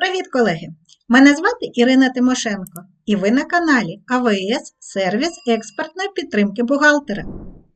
Привіт, колеги! Мене звати Ірина Тимошенко, і ви на каналі АВС Сервіс експертної підтримки бухгалтера.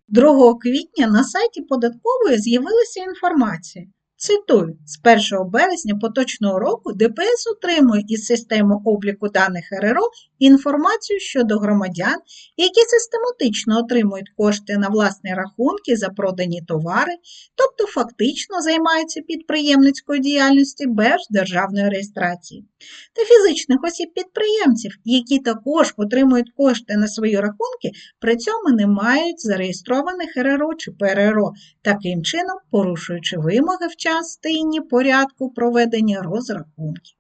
2 квітня на сайті податкової з'явилася інформація. Цитую, з 1 березня поточного року ДПС отримує із системи обліку даних РРО інформацію щодо громадян, які систематично отримують кошти на власні рахунки за продані товари, тобто фактично займаються підприємницькою діяльністю без державної реєстрації, та фізичних осіб-підприємців, які також отримують кошти на свої рахунки, при цьому не мають зареєстрованих РРО чи ПРРО, таким чином порушуючи вимоги в частині порядку проведення розрахунків.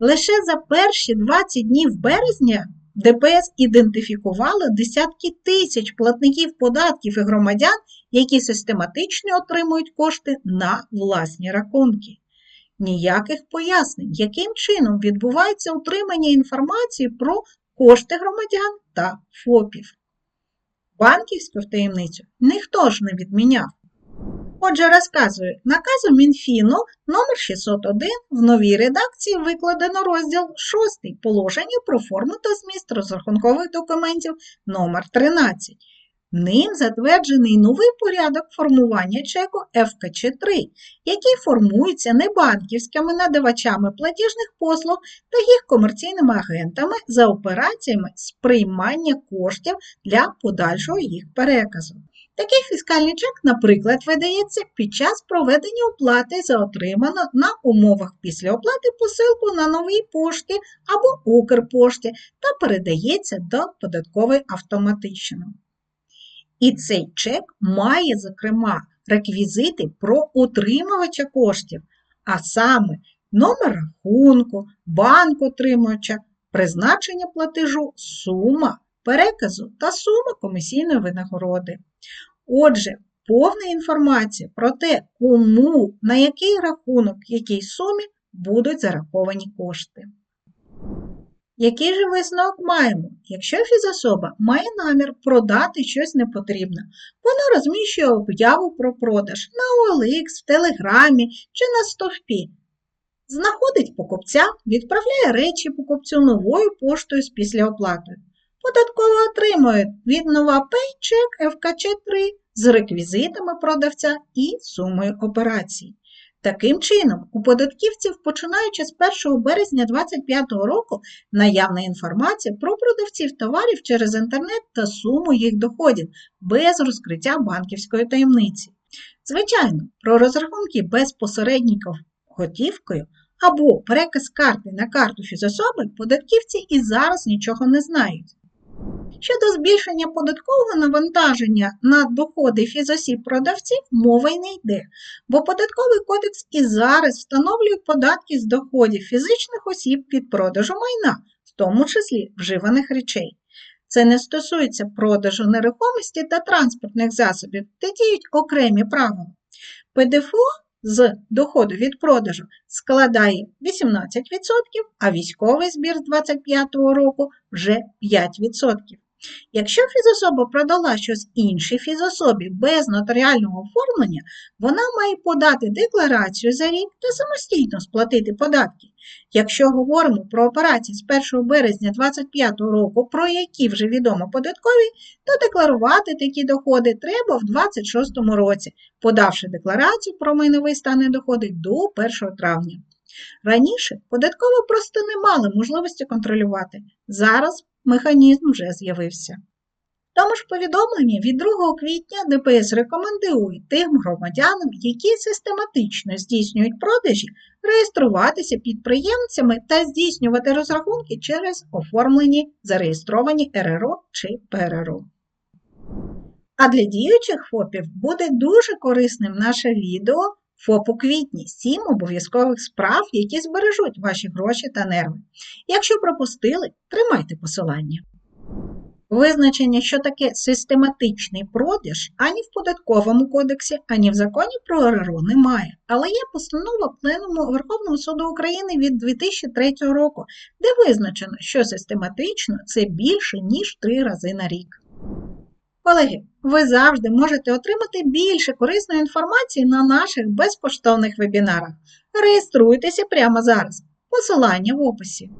Лише за перші 20 днів березня ДПС ідентифікувало десятки тисяч платників податків і громадян, які систематично отримують кошти на власні рахунки. Ніяких пояснень, яким чином відбувається утримання інформації про кошти громадян та ФОПів. Банківську таємницю ніхто ж не відміняв. Отже, розказую, наказом Мінфіну номер 601 в новій редакції викладено розділ 6 положення про форму та зміст розрахункових документів номер 13 Ним затверджений новий порядок формування чеку ФКЧ-3, який формується небанківськими надавачами платіжних послуг та їх комерційними агентами за операціями з приймання коштів для подальшого їх переказу. Такий фіскальний чек, наприклад, видається під час проведення оплати за отриману на умовах після оплати посилку на новій пошті або Укрпошті та передається до податкової автоматично. І цей чек має, зокрема, реквізити про утримувача коштів, а саме номер рахунку, банк отримувача, призначення платежу, сума переказу та сума комісійної винагороди. Отже, повна інформація про те, кому, на який рахунок, якій сумі будуть зараховані кошти. Який же висновок маємо? Якщо фізособа має намір продати щось непотрібне, вона розміщує об'яву про продаж на OLX, в Телеграмі чи на стовпі, знаходить покупця, відправляє речі покупцю новою поштою з післяоплатою. Податково отримує від NovaPay чек ФКЧ3 з реквізитами продавця і сумою операцій. Таким чином, у податківців, починаючи з 1 березня 2025 року, наявна інформація про продавців товарів через інтернет та суму їх доходів без розкриття банківської таємниці. Звичайно, про розрахунки без посередників готівкою або переказ карти на карту фізособи податківці і зараз нічого не знають. Щодо збільшення податкового навантаження на доходи фізосіб продавців мова й не йде, бо податковий кодекс і зараз встановлює податки з доходів фізичних осіб від продажу майна, в тому числі вживаних речей. Це не стосується продажу нерухомості та транспортних засобів, де діють окремі правила. ПДФО з доходу від продажу складає 18%, а військовий збір з 2025 року вже 5%. Якщо фізособа продала щось іншій фізособі без нотаріального оформлення, вона має подати декларацію за рік та самостійно сплатити податки. Якщо говоримо про операції з 1 березня 2025 року, про які вже відомо податкові, то декларувати такі доходи треба в 2026 році, подавши декларацію про майновий стан доходи до 1 травня. Раніше податково просто не мали можливості контролювати. Зараз механізм вже з'явився. Тому ж повідомлення від 2 квітня ДПС рекомендує тим громадянам, які систематично здійснюють продажі, реєструватися підприємцями та здійснювати розрахунки через оформлені зареєстровані РРО чи ПРРО. А для діючих ФОПів буде дуже корисним наше відео ФОП у квітні 7 обов'язкових справ, які збережуть ваші гроші та нерви. Якщо пропустили, тримайте посилання. Визначення, що таке систематичний продаж, ані в податковому кодексі, ані в законі про РРО немає. Але є постанова Пленуму Верховного суду України від 2003 року, де визначено, що систематично це більше, ніж три рази на рік. Колеги, ви завжди можете отримати більше корисної інформації на наших безкоштовних вебінарах. Реєструйтеся прямо зараз. посилання в описі.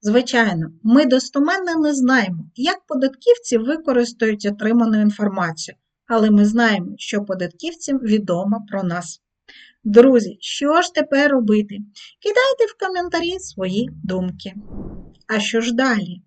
Звичайно, ми достоменно не знаємо, як податківці використають отриману інформацію, але ми знаємо, що податківцям відомо про нас. Друзі, що ж тепер робити? Кидайте в коментарі свої думки. А що ж далі?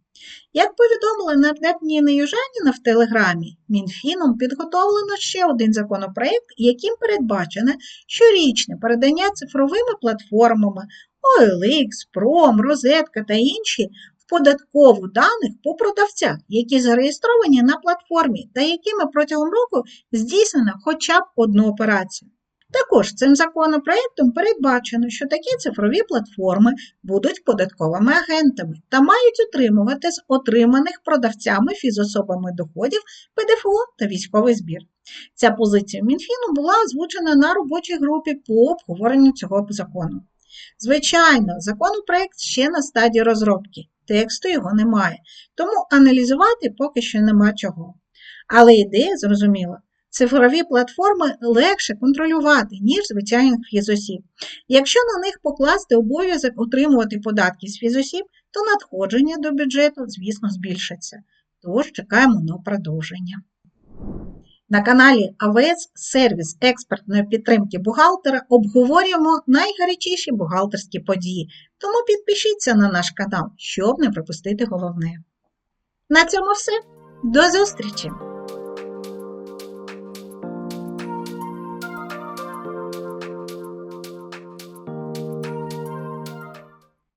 Як повідомила нардеп Ніна Южаніна в Телеграмі, Мінфіном підготовлено ще один законопроект, яким передбачено щорічне передання цифровими платформами OLX, Пром, Розетка та інші в податкову даних по продавцях, які зареєстровані на платформі та якими протягом року здійснено хоча б одну операцію. Також цим законопроектом передбачено, що такі цифрові платформи будуть податковими агентами та мають отримувати з отриманих продавцями фізособами доходів ПДФО та військовий збір. Ця позиція Мінфіну була озвучена на робочій групі по обговоренню цього закону. Звичайно, законопроект ще на стадії розробки, тексту його немає, тому аналізувати поки що нема чого. Але ідея зрозуміла. Цифрові платформи легше контролювати, ніж звичайних фізосіб. Якщо на них покласти обов'язок отримувати податки з фізосіб, то надходження до бюджету, звісно, збільшаться. Тож чекаємо на продовження. На каналі АВС сервіс експертної підтримки бухгалтера обговорюємо найгарячіші бухгалтерські події, тому підпишіться на наш канал, щоб не пропустити головне. На цьому все. До зустрічі!